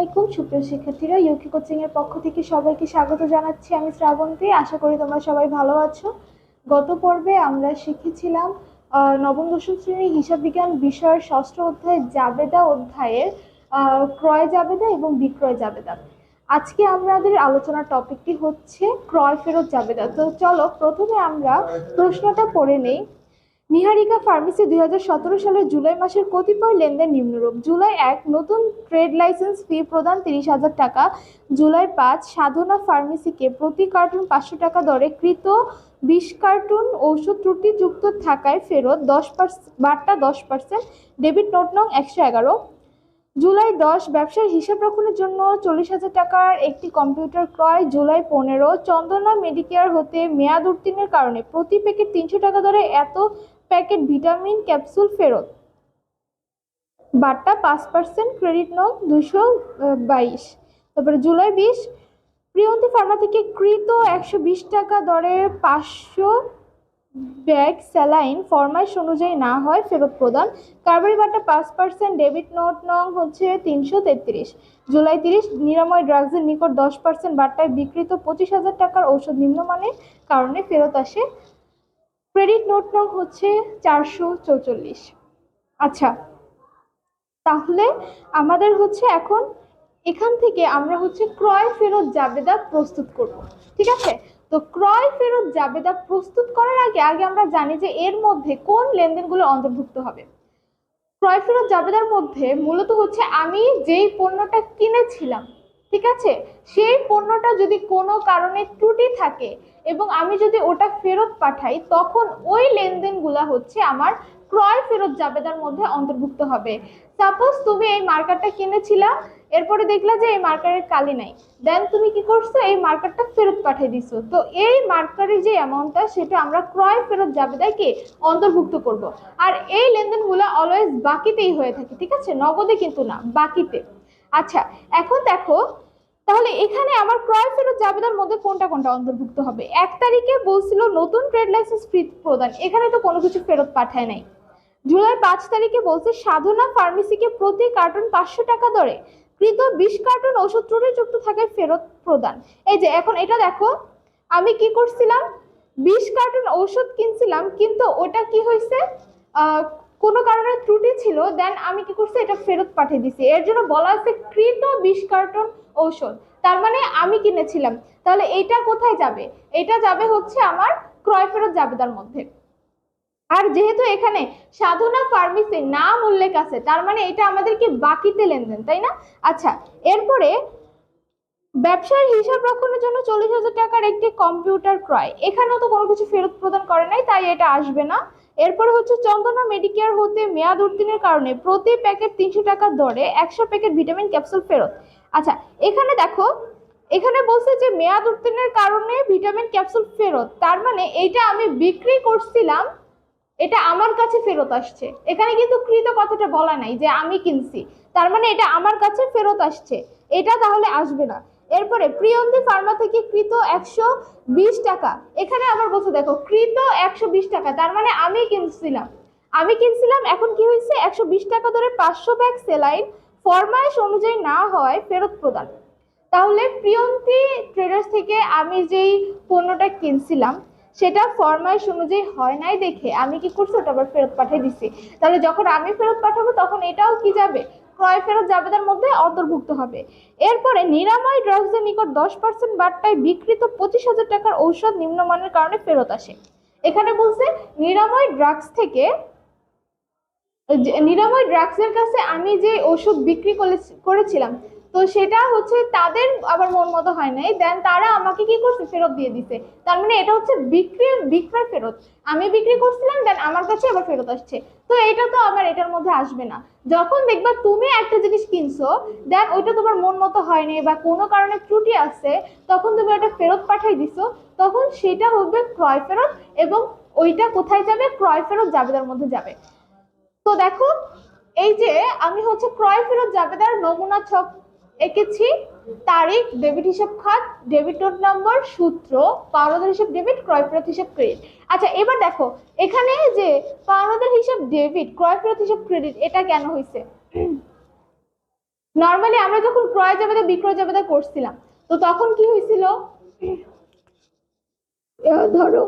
আলাইকুম। সুপ্রিয় শিক্ষার্থীরা, ইউকি কোচিং এর পক্ষ থেকে সবাইকে স্বাগত জানাচ্ছি আমি শ্রাবন্তী। আশা করি তোমরা সবাই ভালো আছো। গত পর্বে আমরা শিখেছিলাম নবম, দশম শ্রেণির হিসাব বিজ্ঞান বিষয়ের ষষ্ঠ অধ্যায় জাবেদা অধ্যায়ের ক্রয় জাবেদা এবং বিক্রয় জাবেদা। আজকে আমাদের আলোচনার টপিকটি হচ্ছে ক্রয় ফেরত জাবেদা। তো চলো, প্রথমে আমরা প্রশ্নটা পড়ে নেই। নিহারিকা ফার্মেসি দুই হাজার সতেরো সালের জুলাই মাসের কতিপয় লেনদেন নিম্নরূপ। জুলাই এক, নতুন ট্রেড লাইসেন্স ফি প্রদান তিরিশ হাজার টাকা। জুলাই পাঁচ, সাধনা ফার্মেসিকে প্রতি কার্টুন পাঁচশো টাকা দরে কৃত বিশ কার্টুন ঔষধ ত্রুটিযুক্ত থাকায় ফেরত দশ পার্সেন্ট বার্তা দশ পার্সেন্ট, ডেবিট নোট নং একশো এগারো। জুলাই দশ, ব্যবসার হিসাব রক্ষণের জন্য চল্লিশ হাজার টাকার একটি কম্পিউটার ক্রয়। জুলাই পনেরো, চন্দনা মেডিকেয়ার হতে মেয়াদ উত্তীর্ণের কারণে প্রতি প্যাকেট তিনশো টাকা দরে এত প্যাকেট ভিটামিন ক্যাপসুল ফেরত। বার্তা পাঁচ পার্সেন্ট ক্রেডিট নং দুশো বাইশ। তারপরে জুলাই বিশ, প্রিয়ন্তী ফার্মা থেকে কৃত একশো বিশ টাকা দরে পাঁচশো ব্যাগ স্যালাইন ফরমাইশ অনুযায়ী না হয় ফেরত প্রদান। কারবারি বাটা পাঁচ পার্সেন্ট ডেবিট নোট নং হচ্ছে তিনশো তেত্রিশ। জুলাই তিরিশ, নিরাময় ড্রাগসের নিকট দশ পার্সেন্ট বার্তায় বিক্রিত পঁচিশ হাজার টাকার ঔষধ নিম্নমানের কারণে ফেরত আসে ক্রেডিট নোট নং হচ্ছে চারশো চৌচল্লিশ। আচ্ছা তাহলে আমাদের হচ্ছে এখন এখান থেকে আমরা হচ্ছে ক্রয় ফেরত জাবেদা প্রস্তুত করব, ঠিক আছে? তো ক্রয় ফেরত জাবেদা প্রস্তুত করার আগে আগে আমরা জানি যে এর মধ্যে কোন লেনদেনগুলো অন্তর্ভুক্ত হবে। ক্রয় ফেরত জাবেদার মধ্যে মূলত হচ্ছে আমি যেই পণ্যটা কিনেছিলাম ঠিক আছে? সেই পণ্যটা যদি কোনো কারণে ত্রুটি থাকে এবং আমি যদি ওটা ফেরত পাঠাই, তখন ওই লেনদেনগুলা হচ্ছে আমার ক্রয় ফেরত জাবেদার মধ্যে অন্তর্ভুক্ত হবে। সাপোজ তুমি এই মার্কারটা কিনেছিলা, এরপরে দেখলা যে এই মার্কারের কালি নাই। দেন তুমি কি করছ? এই মার্কারটা ফেরত পাঠিয়ে দিছো। তো এই মার্কারের যে অ্যামাউন্টটা সেটা আমরা ক্রয় ফেরত জাবেদায় কি? অন্তর্ভুক্ত করব। আর এই লেনদেনগুলো অলওয়েজ বাকিতেই হয়ে থাকে, ঠিক আছে? নগদে কিন্তু না, বাকিতে। আচ্ছা এখন দেখো তাহলে এখানে আমার ক্রয় ফেরত জাবেদার মধ্যে কোনটা কোনটা অন্তর্ভুক্ত হবে? এক তারিখে বলছিল নতুন ট্রেড লাইসেন্স ফ্রি প্রদান। এখানে তো কোনো কিছু ফেরত পাঠায় নাই। জুলাই পাঁচ তারিখে বলছে, সাধনা ফার্মেসিকে প্রতি কার্টন পাঁচশো টাকা দরে কৃত বিশ কার্টন ওষুধ ত্রুটিযুক্ত থাকে ফেরত প্রদান। এই যে, এখন এটা দেখো, আমি কি করছিলাম? বিশ কার্টন ঔষধ কিনছিলাম, কিন্তু ওটা কি হয়েছে? কোনো কারণে ত্রুটি ছিল দেন আমি কি করছি, এটা ফেরত পাঠিয়ে দিছি। এর জন্য বলা আছে কৃত বিশ কার্টুন ঔষধ। তার মানে আমি কিনেছিলাম। তাহলে এইটা কোথায় যাবে? এটা যাবে হচ্ছে আমার ক্রয় ফেরত জাবেদার মধ্যে। আর যেহেতু এখানে সাধনা ফার্মেসির নাম উল্লেখ আছে, তার মানে এটা আমাদেরকে বাকিতে লেনদেন, তাই না? আচ্ছা এরপরে ব্যবসার হিসাব রক্ষণের জন্য চল্লিশ হাজার টাকার একটি কম্পিউটার ক্রয়। এখানেও তো কোনো কিছু ফেরত প্রদান করে নাই, তাই এটা আসবে না। এরপরে হচ্ছে চন্দনা মেডিকেয়ার হতে মেয়াদ উত্তীর্ণের কারণে প্রতি প্যাকেট তিনশো টাকার দরে একশো প্যাকেট ভিটামিন ক্যাপসুল ফেরত। আচ্ছা এখানে দেখো, এখানে বলছে যে মেয়াদ উত্তীর্ণের কারণে ভিটামিন ক্যাপসুল ফেরত। তার মানে এইটা আমি বিক্রি করছিলাম, এটা আমার কাছে ফেরত আসছে। এখানে কিন্তু কৃত কথাটা বলা নাই যে আমি কিনছি। তার মানে এটা আমার কাছে ফেরত আসছে। এটা তাহলে আসবে না। এরপরে প্রিয়ন্তি ফার্মা থেকে কৃত একশো বিশ টাকা। এখানে আবার বলছে, দেখো, কৃত একশো বিশ টাকা, তার মানে আমি কিনছিলাম। আমি কিনছিলাম, এখন কি হয়েছে? একশো বিশ টাকা ধরে পাঁচশো ব্যাগ সেলাইন ফরমাইশ অনুযায়ী না হয় ফেরত প্রদান। তাহলে প্রিয়ন্তি ট্রেডার্স থেকে আমি যেই পণ্যটা কিনছিলাম, সেটা ফরমাইশ অনুযায়ী হয় নাই দেখে আমি কি করছি? ওটা আবার ফেরত পাঠিয়ে দিছি তাহলে যখন আমি ফেরত পাঠাবো, তখন এটাও কি যাবে? ক্রয় ফেরত জাবেদার মধ্যে অন্তর্ভুক্ত হবে। এরপরে নিরাময় ড্রাগসের নিকট দশ পার্সেন্ট বার্তায় বিক্রিত পঁচিশ হাজার টাকার ঔষধ নিম্নমানের কারণে ফেরত আসে। এখানে বলছে, নিরাময় ড্রাগস থেকে নিরাময় ড্রাগসের কাছে আমি যে ওষুধ বিক্রি করে- করেছিলাম তো সেটা হচ্ছে তাদের আবার মন মতো হয় নাই। দেন তারা আমাকে কি করছে? ফেরত দিয়ে দিছে। তার মানে এটা হচ্ছে বিক্রি, বিক্রয় ফেরত। আমি বিক্রি করছিলাম দেন আমার কাছে আবার ফেরত আসছে। তো এটা তো আবার এটার মধ্যে আসবে না। যখন দেখবা তুমি একটা জিনিস কিনছো দেন ওইটা তোমার মন মতো হয়নি বা কোনো কারণে ত্রুটি আছে, তখন তুমি ওটা ফেরত পাঠাই দিছো, তখন সেটা হবে ক্রয় ফেরত এবং ওইটা কোথায় যাবে? ক্রয় ফেরত জাবেদার মধ্যে যাবে। তো দেখো, এই যে আমি হচ্ছে ক্রয় ফেরত জাবেদার নমুনা ছক এঁকেছি। তারিখ ডেবিট হিসাব খাত ডেবিট নোট নাম্বার সূত্র, পাওনাদার হিসাব ডেবিট ক্রয় ফেরত হিসাব ক্রেডিট আচ্ছা এবার দেখো, এখানে যে পাওনাদার হিসাব ডেবিট ক্রয় ফেরত হিসাব ক্রেডিট এটা কেন হয়েছে নর্মালি আমরা যখন ক্রয় জাবেদা বিক্রয় জাবেদা করছিলাম, তো তখন কি হয়েছিল ধরো,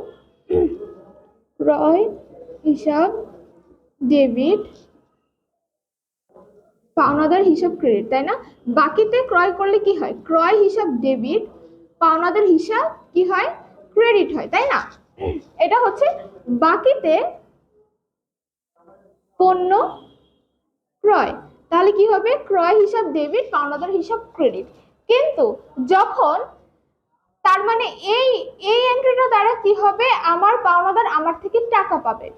ক্রয় হিসাব ডেবিট পাওনাদার হিসাব ক্রেডিট তাই না? বাকিতে ক্রয় করলে কি হয়? ক্রয় হিসাব ডেবিট পাওনাদার হিসাব কি হয়? ক্রেডিট হয়, তাই না? এটা হচ্ছে বাকিতে পণ্য ক্রয়। তাহলে কি হবে? ক্রয় হিসাব ডেবিট পাওনাদার হিসাব ক্রেডিট কিন্তু যখন তার মানে এই এই এন্ট্রিটা দ্বারা কি হবে? আমার পাওনাদার আমার থেকে টাকা পাবে।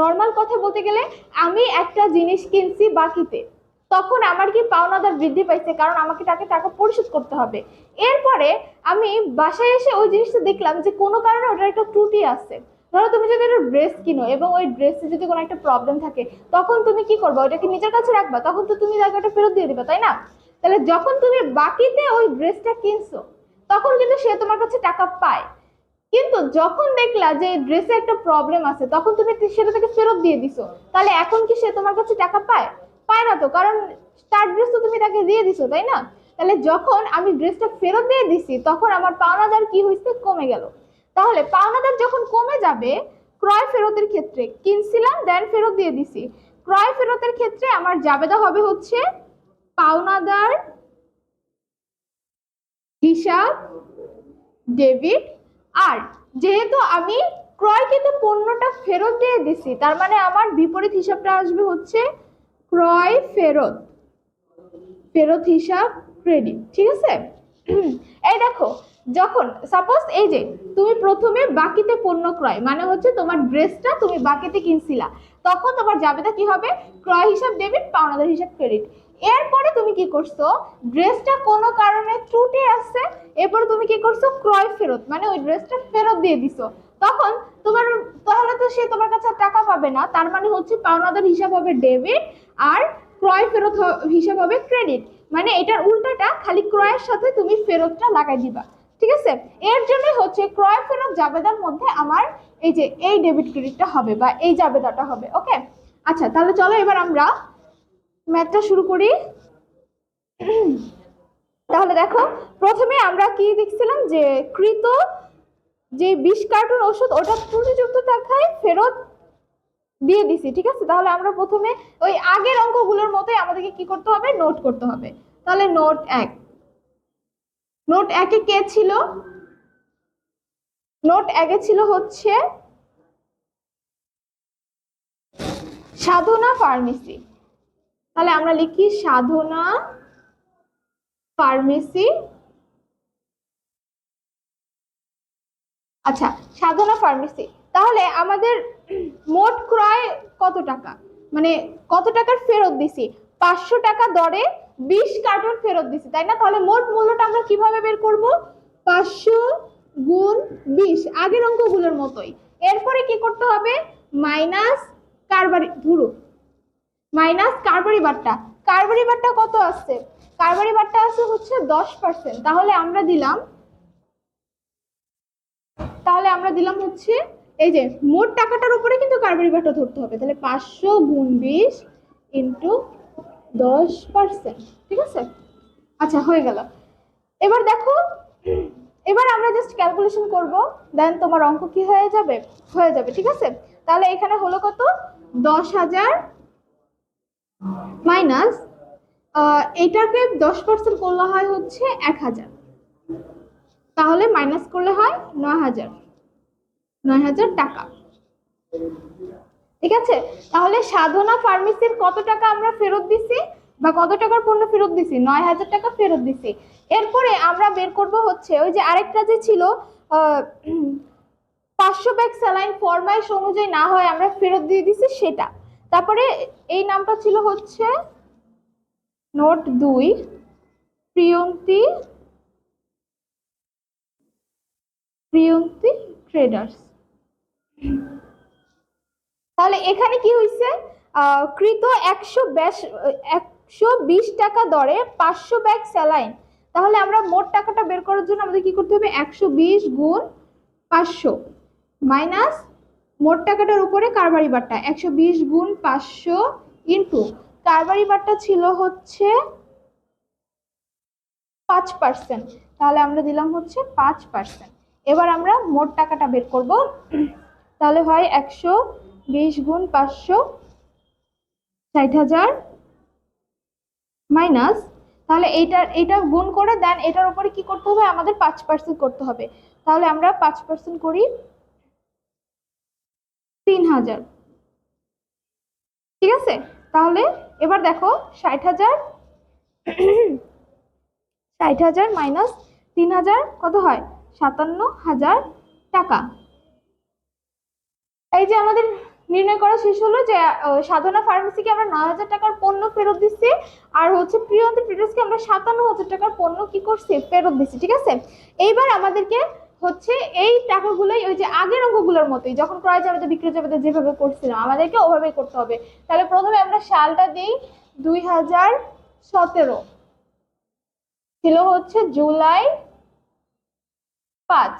নর্মাল কথা বলতে গেলে আমি একটা জিনিস কিনছি বাকিতে। তখন আমার কি পাওনা পাওনাদার বৃদ্ধি পাইছে? কারণ আমাকে তাকে টাকা পরিশোধ করতে হবে। এরপরে আমি বাসায় এসে ওই জিনিসটা দেখলাম যে কোনো কারণে ওটার একটা ত্রুটি আছে। ধরো তুমি যদি একটা ড্রেস কিনো এবং ওই ড্রেসে যদি কোনো একটা প্রবলেম থাকে, তখন তুমি কি করবে? ওটাকে নিজের কাছে রাখবা? তখন তো তুমি তাকে ওটা ফেরত দিয়ে দিবা, তাই না? তাহলে যখন তুমি বাকিতে ওই ড্রেসটা কিনছো, তখন কিন্তু সে তোমার কাছে টাকা পায়। কিন্তু যখন দেখলা যে ড্রেসে একটা প্রবলেম আছে, তখন তুমি সেটা থেকে ফেরত দিয়ে দিছো। তাহলে এখন কি সে তোমার কাছে টাকা পায়? পায় না তো, কারণ তার ড্রেস তো তুমি তাকে দিয়ে দিছো, তাই না? তাহলে যখন আমি ড্রেসটা ফেরত দিয়ে দিছি, তখন আমার পাওনাদার কি হয়েছে কমে গেল। তাহলে পাওনাদার যখন কমে যাবে, ক্রয় ফেরতের ক্ষেত্রে কিনছিলাম দেন ফেরত দিয়ে দিছি। ক্রয় ফেরতের ক্ষেত্রে আমার জাবেদা হবে হচ্ছে পাওনাদার হিসাব, ডেবিট আর যেহেতু আমি ক্রয়কৃত পণ্যটা ফেরত দিয়ে দিছি, তার মানে আমার বিপরীত হিসাবটা আসবে হচ্ছে ক্রয় ফেরত ফেরত হিসাব ক্রেডিট ঠিক আছে? এই দেখো, যখন সাপোজ এই যে, তুমি প্রথমে বাকিতে পণ্য ক্রয় মানে হচ্ছে তোমার ড্রেসটা তুমি বাকিতে কিনছিলা, তখন তোমার জাবেদা কি হবে? ক্রয় হিসাব ডেবিট পাওনাদার হিসাব ক্রেডিট এরপরে তুমি কি করছ? ড্রেসটা কোনো কারণে ত্রুটি আসছে এরপরে তুমি কি করছ? ক্রয় ফেরত মানে ওই ড্রেসটা ফেরত দিয়ে দিছো। তখন তোমার, তাহলে তো সে তোমার কাছে টাকা পাবে না, তার মানে হচ্ছে পাওনাদার হিসাব হবে ডেবিট আর ক্রয় ফেরত হিসাব হবে ক্রেডিট মানে এটার উল্টাটা খালি ক্রয়ের সাথে তুমি ফেরতটা লাগাই দিবা, ঠিক আছে? এর জন্য হচ্ছে ক্রয় ফেরত জাবেদার মধ্যে আমার এই যে, এই ডেবিট ক্রেডিটটা হবে বা এই জাবেদাটা হবে ওকে আচ্ছা তাহলে চলো এবার আমরা ম্যাথটা শুরু করি। তাহলে দেখো, প্রথমে আমরা কি দেখছিলাম যে কৃত যে বিশ কার্টুন ওষুধ ওটা ত্রুটিযুক্ত টাকায় ফেরত দিয়ে দিছি, ঠিক আছে? তাহলে আমরা প্রথমে ওই আগের অঙ্কগুলোর মতোই আমাদেরকে কি করতে হবে? নোট করতে হবে। তাহলে নোট এক। নোট একে কে ছিল? নোট একে ছিল হচ্ছে সাধনা ফার্মেসি। তাহলে আমরা লিখি সাধনা ফার্মেসি। আচ্ছা সাধনা ফার্মেসি। তাহলে আমাদের মোট ক্রয় কত টাকা? মানে কত টাকার ফেরত দিছি? পাঁচশো টাকা দরে বিশ কার্টন ফেরত দিছি, তাই না? তাহলে মোট মূল্যটা আমরা কীভাবে বের করব? পাঁচশো গুণ বিশ, আগের অঙ্কগুলোর মতোই। এরপরে কি করতে হবে? মাইনাস কারবারি ধরু মাইনাস কারবারি বাট্টা। কারবারি বাট্টা কত আছে? কারবারি বাট্টা আছে হচ্ছে দশ পার্সেন্ট তাহলে আমরা দিলাম, তাহলে আমরা দিলাম হচ্ছে, এই যে মোট টাকাটার উপরে কিন্তু কারবারি বাট্টা ধরতে হবে। তাহলে পাঁচশো গুণ বিশ ইন্টু দশ পার্সেন্ট ঠিক আছে? আচ্ছা হয়ে গেল। এবার দেখো, এবার আমরা জাস্ট ক্যালকুলেশন করব দেন তোমার অঙ্ক কি হয়ে যাবে? হয়ে যাবে, ঠিক আছে? তাহলে এখানে হলো কত? দশ হাজার মাইনাস এটাকে দশ পার্সেন্ট করলে হয় হচ্ছে এক হাজার। তাহলে মাইনাস করলে হয় নয় হাজার। নয় হাজার টাকা। ঠিক আছে? তাহলে সাধনা ফার্মেসির কত টাকা আমরা ফেরত দিছি বা কত টাকার পণ্য ফেরত দিছি? নয় হাজার টাকা ফেরত দিছি। এরপরে আমরা বের করব হচ্ছে ওই যে আরেকটা যে ছিল পাঁচশো ব্যাগ স্যালাইন ফরমাইশ অনুযায়ী না হয় আমরা ফেরত দিয়ে দিছি সেটা। তারপরে এই নামটা ছিল হচ্ছে নোট দুই, প্রিয়ন্তি প্রিয়ন্তি ট্রেডার্স তাহলে এখানে কি হয়েছে কৃত একশো ব্যাস, একশো বিশ টাকা দরে পাঁচশো ব্যাগ স্যালাইন। তাহলে আমরা মোট টাকাটা বের করার জন্য আমাদের কি করতে হবে? একশো বিশ গুণ পাঁচশো। মাইনাস মোট টাকাটার উপরে কারবারি বাট্টা একশো বিশ গুণ পাঁচশো ইন্টু। কারবারি বারটা ছিল হচ্ছে পাঁচ পার্সেন্ট। তাহলে আমরা দিলাম হচ্ছে পাঁচ পার্সেন্ট। এবার আমরা মোট টাকাটা বের করব। তাহলে হয় একশো বিশ গুণ পাঁচশো ষাট হাজার মাইনাস। তাহলে এইটার এইটা গুণ করে দেন, এটার উপরে কি করতে হবে? আমাদের পাঁচ পার্সেন্ট করতে হবে। তাহলে আমরা পাঁচ পার্সেন্ট করি তিন হাজার ঠিক আছে? তাহলে এবার দেখো ষাট হাজার ষাট হাজার মাইনাস তিন হাজার কত হয়? সাতান্ন হাজার টাকা। এই যে আমাদের নির্ণয় করা শেষ হলো যে সাধনা ফার্মেসিকে আমরা নয় হাজার টাকার পণ্য ফেরত দিচ্ছি, আর হচ্ছে প্রিয়ন্তী ট্রেডার্সকে আমরা সাতান্ন হাজার টাকার পণ্য কি করছি? ফেরত দিচ্ছি, ঠিক আছে? এইবার আমাদেরকে হচ্ছে এই টাকাগুলোই ওই যে আগের অঙ্কগুলোর মতোই, যখন ক্রয় যাবে বিক্রয় যাবে যেভাবে করছিলাম, আমাদেরকে ওভাবেই করতে হবে। তাহলে প্রথমে আমরা সালটা দিই দুই হাজার সতেরো। ছিল হচ্ছে জুলাই পাঁচ।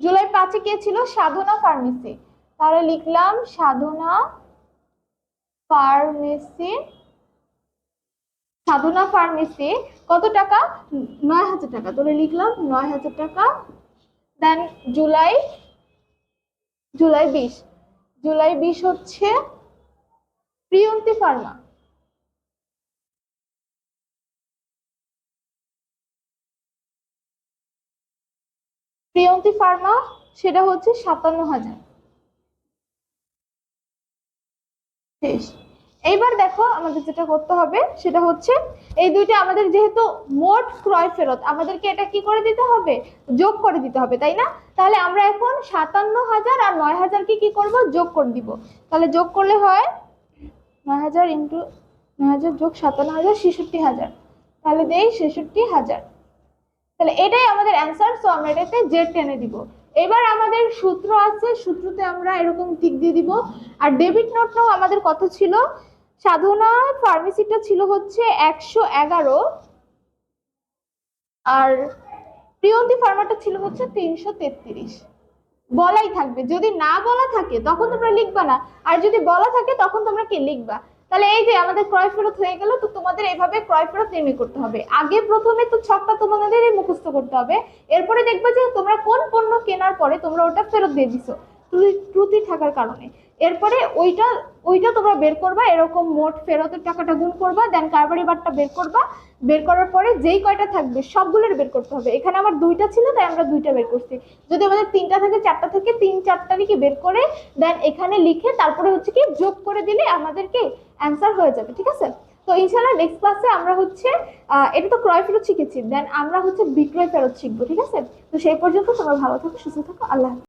জুলাই পাঁচে কে ছিল? সাধনা ফার্মেসি। তাহলে লিখলাম সাধনা ফার্মেসি। সাধনা ফার্মেসি কত টাকা? নয় হাজার টাকা। তাহলে লিখলাম নয় হাজার টাকা দেন জুলাই জুলাই বিশ জুলাই বিশ হচ্ছে প্রিয়ন্তি ফার্মা প্রিয়ন্তী ফার্মা সেটা হচ্ছে সাতান্ন হাজার। শেষ। এইবার দেখো আমাদের যেটা করতে হবে, সেটা হচ্ছে এই দুইটা আমাদের যেহেতু মোট ক্রয় ফেরত, আমাদেরকে এটা কি করে দিতে হবে? যোগ করে দিতে হবে, তাই না? তাহলে আমরা এখন সাতান্ন হাজার আর নয় হাজারকে কি করব? যোগ করে দিব। তাহলে যোগ করলে হয় নয় হাজার ইন্টু নয় হাজার যোগ সাতান্ন হাজার ছেষট্টি হাজার তাহলে দেই ছেষট্টি হাজার তাহলে এটাই আমাদের অ্যান্সার সো আমরা এটাতে জেড টেনে দিব। এবার আমাদের সূত্র আছে, সূত্রতে আমরা এরকম টিক দিয়ে দিব। আর ডেবিট নোটটাও আমাদের কত ছিল সাধনা ফার্মেসিটা ছিল হচ্ছে একশো এগারো আর প্রিয়ন্তী ফার্মাটা ছিল হচ্ছে তিনশো তেত্রিশ। বলাই থাকবে। যদি না বলা থাকে, তখন তোমরা লিখবা না। আর যদি বলা থাকে, তখন তোমরা কি লিখবা? তাহলে এই যে আমাদের ক্রয় ফেরত হয়ে গেল, তো তোমাদের এইভাবে ক্রয় ফেরত নির্ণয় করতে হবে। আগে প্রথমে তো ছকটা তোমাদের মুখস্থ করতে হবে। এরপরে দেখবে যে তোমরা কোন পণ্য কেনার পরে তোমরা ওটা ফেরত দিয়ে দিছো। ত্রুটি থাকার কারণে। এরপরে ওইটা ওইটা তোমরা বের করবা, এরকম মোট ফেরতের টাকাটা গুণ করবা দেন কারবারি বারটা বের করবা। বের করার পরে যেই কয়টা থাকবে, সবগুলোর বের করতে হবে। এখানে আমার দুইটা ছিল, তাই আমরা দুইটা বের করছি। যদি আমাদের তিনটা থেকে, চারটা থেকে, তিন চারটা কি বের করে দেন এখানে লিখে তারপরে হচ্ছে কি, যোগ করে দিলে আমাদেরকে অ্যান্সার হয়ে যাবে, ঠিক আছে? তো ইনশাআল্লাহ নেক্সট ক্লাসে আমরা হচ্ছে এটা তো ক্রয় ফেরত শিখেছি দেন আমরা হচ্ছে বিক্রয় ফেরত শিখব, ঠিক আছে? তো সেই পর্যন্ত তোমরা ভালো থাকো, সুস্থ থাকো, আল্লাহ।